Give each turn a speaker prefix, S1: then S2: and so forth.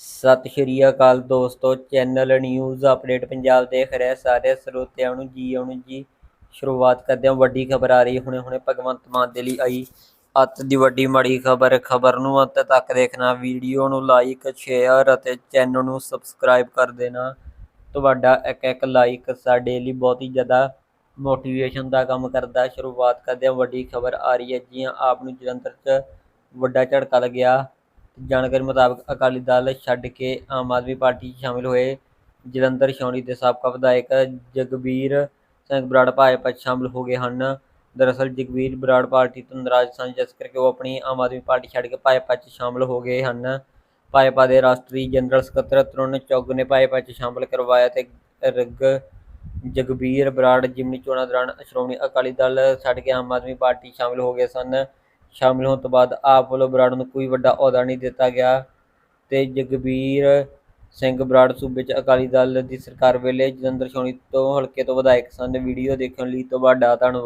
S1: ਸਤਿ ਸ਼੍ਰੀ ਅਕਾਲ ਦੋਸਤੋ, channel news update Punjab ਦੇਖ ਰਹੇ ਸਾਰੇ ਸਰੋਤਿਆਂ ਨੂੰ ਜੀ ਆਉਣ ਜੀ। ਸ਼ੁਰੂਆਤ ਕਰਦੇ ਹਾਂ, ਵੱਡੀ ਖਬਰ ਆ ਰਹੀ ਹੁਣੇ ਹੁਣੇ ਭਗਵੰਤ ਮਾਨ ਦੇ ਲਈ ਆਈ ਅੱਤ ਦੀ ਵੱਡੀ ਮਾੜੀ ਖਬਰ। ਖਬਰ ਨੂੰ ਅੰਤ ਤੱਕ ਦੇਖਣਾ, ਵੀਡੀਓ ਨੂੰ ਲਾਈਕ ਸ਼ੇਅਰ ਅਤੇ ਚੈਨਲ ਨੂੰ ਸਬਸਕ੍ਰਾਈਬ ਕਰ ਦੇਣਾ। ਤੁਹਾਡਾ ਇੱਕ ਇੱਕ ਲਾਈਕ ਸਾਡੇ ਲਈ ਬਹੁਤ ਹੀ ਜ਼ਿਆਦਾ ਮੋਟੀਵੇਸ਼ਨ ਦਾ ਕੰਮ ਕਰਦਾ। ਸ਼ੁਰੂਆਤ ਕਰਦੇ ਹਾਂ, ਵੱਡੀ ਖਬਰ ਆ ਰਹੀ ਹੈ ਜੀ ਆਪ ਨੂੰ ਜਲੰਧਰ 'ਚ ਵੱਡਾ ਝਟਕਾ ਲੱਗਿਆ। ਜਾਣਕਾਰੀ ਮੁਤਾਬਕ ਅਕਾਲੀ ਦਲ ਛੱਡ ਕੇ ਆਮ ਆਦਮੀ ਪਾਰਟੀ 'ਚ ਸ਼ਾਮਿਲ ਹੋਏ। ਜਲੰਧਰ, ਛਾਉਣੀ ਦੇ ਸਾਬਕਾ ਵਿਧਾਇਕ ਜਗਬੀਰ ਸਿੰਘ ਬਰਾੜ ਭਾਜਪਾ 'ਚ ਸ਼ਾਮਿਲ ਹੋ ਗਏ ਹਨ। ਦਰਅਸਲ ਜਗਬੀਰ ਬਰਾੜ ਪਾਰਟੀ ਤੋਂ ਨਾਰਾਜ਼ ਸਨ, ਜਿਸ ਕਰਕੇ ਉਹ ਆਪਣੀ ਆਮ ਆਦਮੀ ਪਾਰਟੀ ਛੱਡ ਕੇ ਭਾਜਪਾ 'ਚ ਸ਼ਾਮਿਲ ਹੋ ਗਏ ਹਨ। ਭਾਜਪਾ ਦੇ ਰਾਸ਼ਟਰੀ ਜਨਰਲ ਸਕੱਤਰ ਤਰੁਣ ਚੌਗ ਨੇ ਭਾਜਪਾ 'ਚ ਸ਼ਾਮਿਲ ਕਰਵਾਇਆ ਤੇ ਰਗ ਜਗਬੀਰ ਬਰਾੜ ਜਿਮਨੀ ਚੋਣਾਂ ਦੌਰਾਨ ਸ਼੍ਰੋਮਣੀ ਅਕਾਲੀ ਦਲ ਛੱਡ ਕੇ ਆਮ ਆਦਮੀ ਪਾਰਟੀ ਸ਼ਾਮਿਲ ਹੋ ਗਏ ਸਨ। ਸ਼ਾਮਿਲ ਹੋਣ ਤੋਂ ਬਾਅਦ ਆਪ ਵੱਲੋਂ ਬਰਾੜ ਨੂੰ ਕੋਈ ਵੱਡਾ ਅਹੁਦਾ ਨਹੀਂ ਦਿੱਤਾ ਗਿਆ ਤੇ ਜਗਬੀਰ ਸਿੰਘ ਬਰਾੜ ਸੂਬੇ 'ਚ ਅਕਾਲੀ ਦਲ ਦੀ ਸਰਕਾਰ ਵੇਲੇ ਜਲੰਧਰ ਛਾਉਣੀ ਤੋਂ ਹਲਕੇ ਤੋਂ ਵਿਧਾਇਕ ਸਨ। ਵੀਡੀਓ ਦੇਖਣ ਲਈ ਤੁਹਾਡਾ ਧੰਨਵਾਦ।